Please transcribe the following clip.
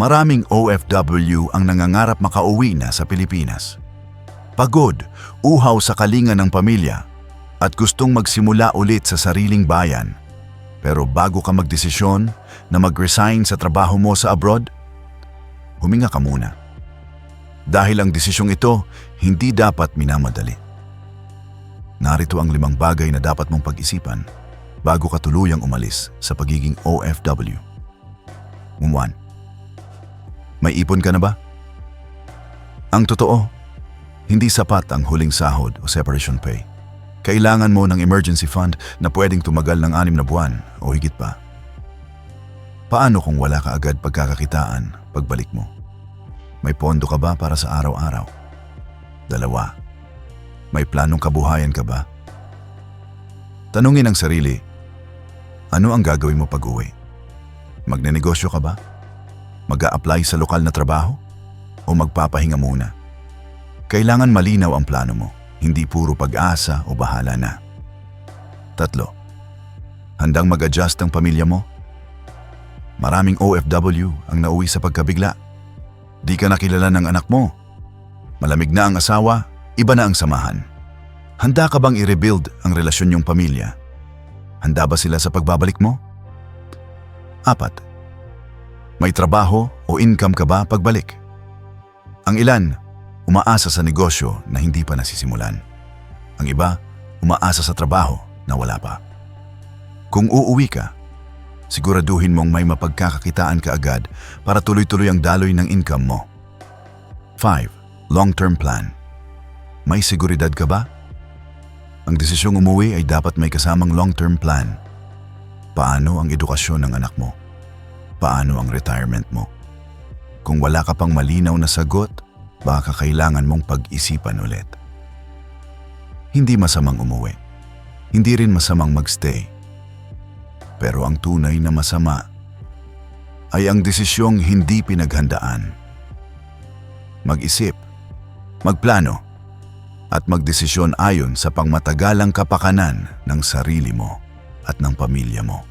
Maraming OFW ang nangangarap makauwi na sa Pilipinas. Pagod, uhaw sa kalinga ng pamilya, at gustong magsimula ulit sa sariling bayan. Pero bago ka magdesisyon na mag-resign sa trabaho mo sa abroad, huminga ka muna. Dahil ang desisyong ito hindi dapat minamadali. Narito ang limang bagay na dapat mong pag-isipan bago ka tuluyang umalis sa pagiging OFW. 1. May ipon ka na ba? Ang totoo, hindi sapat ang huling sahod o separation pay. Kailangan mo ng emergency fund na pwedeng tumagal ng anim na buwan o higit pa. Paano kung wala ka agad pagkakakitaan pagbalik mo? May pondo ka ba para sa araw-araw? Dalawa. May planong kabuhayan ka ba? Tanungin ang sarili, ano ang gagawin mo pag-uwi? Magnenegosyo ka ba? Mag apply sa lokal na trabaho? O magpapahinga muna? Kailangan malinaw ang plano mo, hindi puro pag-asa o bahala na. Tatlo, handang mag-adjust ang pamilya mo? Maraming OFW ang nauwi sa pagkabigla. Di ka nakilala ng anak mo. Malamig na ang asawa, iba na ang samahan. Handa ka bang i-rebuild ang relasyon niyong pamilya? Handa ba sila sa pagbabalik mo? Apat, may trabaho o income ka ba pagbalik? Ang ilan, umaasa sa negosyo na hindi pa nasisimulan. Ang iba, umaasa sa trabaho na wala pa. Kung uuwi ka, siguraduhin mong may mapagkakakitaan ka agad para tuloy-tuloy ang daloy ng income mo. 5. Long-term plan. May seguridad ka ba? Ang desisyong umuwi ay dapat may kasamang long-term plan. Paano ang edukasyon ng anak mo? Paano ang retirement mo? Kung wala ka pang malinaw na sagot, baka kailangan mong pag-isipan ulit. Hindi masamang umuwi. Hindi rin masamang magstay. Pero ang tunay na masama ay ang desisyong hindi pinaghandaan. Mag-isip, magplano, at magdesisyon ayon sa pangmatagalang kapakanan ng sarili mo at ng pamilya mo.